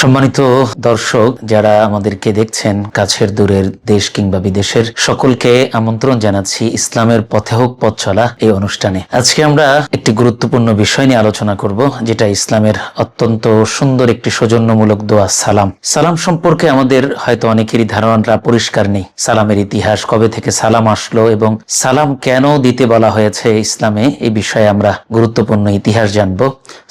সম্মানিত দর্শক, যারা আমাদেরকে দেখছেন কাছের দূরের দেশ কিংবা বিদেশের, সকলকে আমন্ত্রণ জানাচ্ছি ইসলামের পথে হোক, পথ চলা এই অনুষ্ঠানে। আজকে আমরা একটি গুরুত্বপূর্ণ বিষয় নিয়ে আলোচনা করব, যেটা ইসলামের অত্যন্ত সুন্দর একটি সৌজন্যমূলক দোয়া, সালাম। সালাম সম্পর্কে আমাদের হয়তো অনেকেরই ধারণাটা পরিষ্কার নেই। সালামের ইতিহাস, কবে থেকে সালাম আসলো এবং সালাম কেন দিতে বলা হয়েছে ইসলামে, এই বিষয়ে আমরা গুরুত্বপূর্ণ ইতিহাস জানব।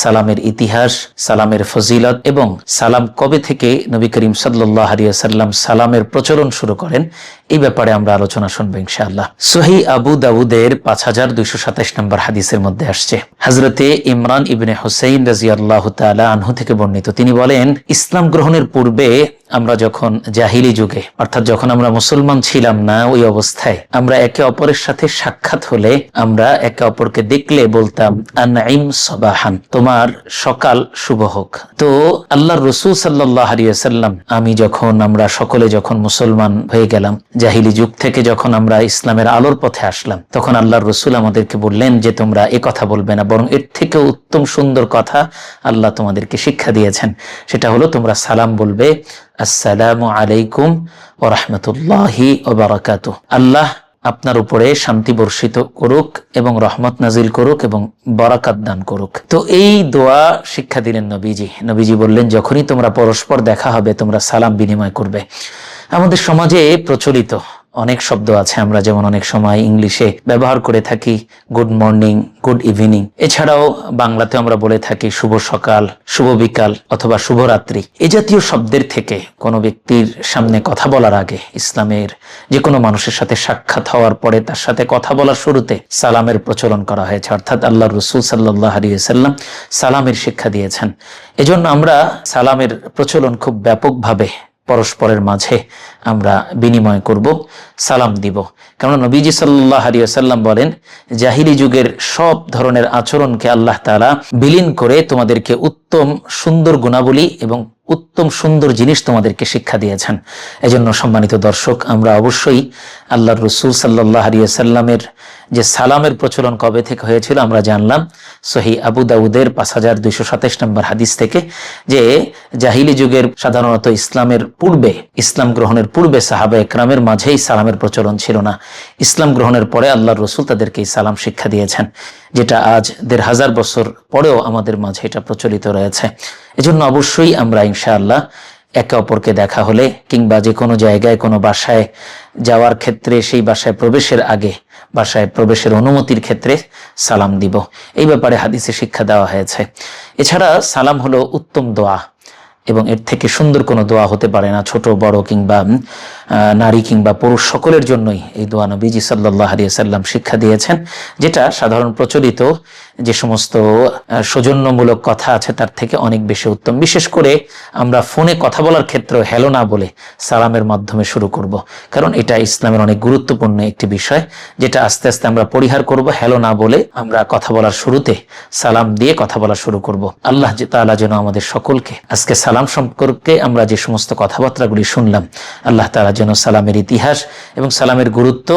সালামের ইতিহাস, সালামের ফজিলত এবং সালাম কবে থেকে নবী করিম সাল্লাহ সাল্লাম সালামের প্রচলন শুরু করেন? এই ব্যাপারে আমরা আলোচনা শুনব ইনশাআল্লাহ। সহি আবু দাউদের পাঁচ হাজার দুইশো সাতাশ নম্বর হাদিসের মধ্যে আসছে। হজরতে ইমরান ইবনে হুসাইন রাজিয়াল্লাহ তালা আনহু থেকে বর্ণিত। তিনি বলেন, ইসলাম গ্রহণের পূর্বে আমরা যখন জাহিলি যুগে, অর্থাৎ যখন আমরা মুসলমান ছিলাম না ওই অবস্থায়, আমরা একে অপরের সাথে সাক্ষাৎ হলে আমরা একে অপরকে দেখলে বলতাম আনাইম সবাহান, তোমার সকাল শুভ হোক। তো আল্লাহর রসুল সাল্লাহ আলিয়াল্লাম আমি যখন আমরা সকলে যখন মুসলমান হয়ে গেলাম, জাহিলি যুগ থেকে যখন আমরা ইসলামের আলোর পথে আসলাম, তখন আল্লাহর রসুল আমাদেরকে বললেন যে, তোমরা এ কথা বলবে না, বরং এর থেকে উত্তম সুন্দর কথা আল্লাহ তোমাদেরকে শিক্ষা দিয়েছেন। সেটা হলো তোমরা সালাম বলবে আসসালামু আলাইকুম ও রহমতুল্লাহি ওবরাকাত আল্লাহ আপনার উপরে শান্তি বর্ষিত করুক এবং রহমত নাজিল করুক এবং বরাকাত দান করুক। তো এই দোয়া শিক্ষা দিলেন নবীজি। নবীজি বললেন, যখনই তোমরা পরস্পর দেখা হবে, তোমরা সালাম বিনিময় করবে। আমাদের সমাজে প্রচলিত অনেক শব্দ আছে, আমরা যেমন অনেক সময় ইংলিশে ব্যবহার করে থাকি, গুড মর্নিং, গুড ইভিনিং এছাড়াও বাংলাতে আমরা বলে থাকি, শুভ সকাল, শুভ বিকাল অথবা শুভরাত্রি এ জাতীয় শব্দের থেকে কোনো ব্যক্তির সামনে কথা বলার আগে ইসলামের যে কোনো মানুষের সাথে সাক্ষাৎ হওয়ার পরে তার সাথে কথা বলার শুরুতে সালামের প্রচলন করা হয়েছে। অর্থাৎ আল্লাহ রসুল সাল্লাহ আলিয়াল্লাম সালামের শিক্ষা দিয়েছেন। এজন্য আমরা সালামের প্রচলন খুব ব্যাপকভাবে পরস্পরের মাঝে আমরা বিনিময় করব, সালাম দিব। কারণ নবীজি সাল্লাহ আলিয়াল্লাম বলেন, জাহিলি যুগের সব ধরনের আচরণকে আল্লাহ তালা বিলীন করে তোমাদেরকে উত্তম সুন্দর গুণাবলী এবং উত্তম সুন্দর জিনিস তোমাদেরকে শিক্ষা দিয়েছেন। এজন্য সম্মানিত দর্শক, আমরা অবশ্যই আল্লাহর রসুল সাল্লাহ আলিয়াল্লামের যে সালামের প্রচলন কবে থেকে হয়েছিল আমরা জানলাম। সহি আবু দাউদের পাঁচ হাজার দুইশো সাতাশ নম্বর হাদিস থেকে যে জাহিলি যুগের সাধারণত ইসলামের পূর্বে, ইসলাম গ্রহণের পূর্বে সাহাবা একরামের মাঝেই সালামের প্রচলন ছিল না। ইসলাম গ্রহণের পরে আল্লাহর রসুল তাদেরকে সালাম শিক্ষা দিয়েছেন, যেটা আজ দেড় হাজার বছর পরেও আমাদের মাঝে এটা প্রচলিত রয়েছে। এজন্য অবশ্যই আমরা ইনশাআল্লাহ একে অপরকে দেখা হলে কিংবা যে কোনো জায়গায়, কোনো বাসায় যাওয়ার ক্ষেত্রে, সেই বাসায় প্রবেশের আগে, বাসায় প্রবেশের অনুমতির ক্ষেত্রে সালাম দিব। এই ব্যাপারে হাদিসে শিক্ষা দেওয়া হয়েছে। এছাড়া সালাম হলো উত্তম দোয়া। এবং এর থেকে সুন্দর কোনো দোয়া হতে পারে না, ছোট, বড় কিংবা নারী কিংবা পুরুষ সকলের জন্যই এই দোয়া নবীজি সাল্লাহ আলিয়াল্লাম শিক্ষা দিয়েছেন, যেটা সাধারণ প্রচলিত যে সমস্ত সৌজন্যমূলক কথা আছে তার থেকে অনেক বেশি উত্তম বিশেষ করে আমরা ফোনে কথা বলার ক্ষেত্রে হেলো না বলে সালামের মাধ্যমে শুরু করব। কারণ এটা ইসলামের অনেক গুরুত্বপূর্ণ একটি বিষয়, যেটা আস্তে আস্তে আমরা পরিহার করব হেলো না বলে আমরা কথা বলার শুরুতে সালাম দিয়ে কথা বলা শুরু করব। আল্লাহ তালা যেন আমাদের সকলকে আজকে সালাম সম্পর্কে আমরা যে সমস্ত কথাবার্তাগুলি শুনলাম, আল্লাহ তালা যেন সালামের ইতিহাস এবং সালামের গুরুত্ব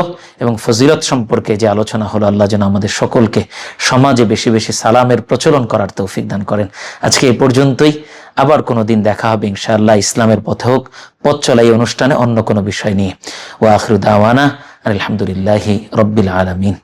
এবং ফজিলত সম্পর্কে যে আলোচনা হলো, আল্লাহ যেন আমাদের সকলকে সমাজে বেশি বেশি সালামের প্রচলন করার তৌফিক দান করেন। আজকে এ পর্যন্তই। আবার কোনো দিন দেখা হবে ইনশাআল্লাহ ইসলামের পথে হোক, পথ চলা এই অনুষ্ঠানে অন্য কোনো বিষয় নিয়ে। ও আখরুদ আওয়ানা আলহামদুলিল্লাহি রব্বিল আলমিন।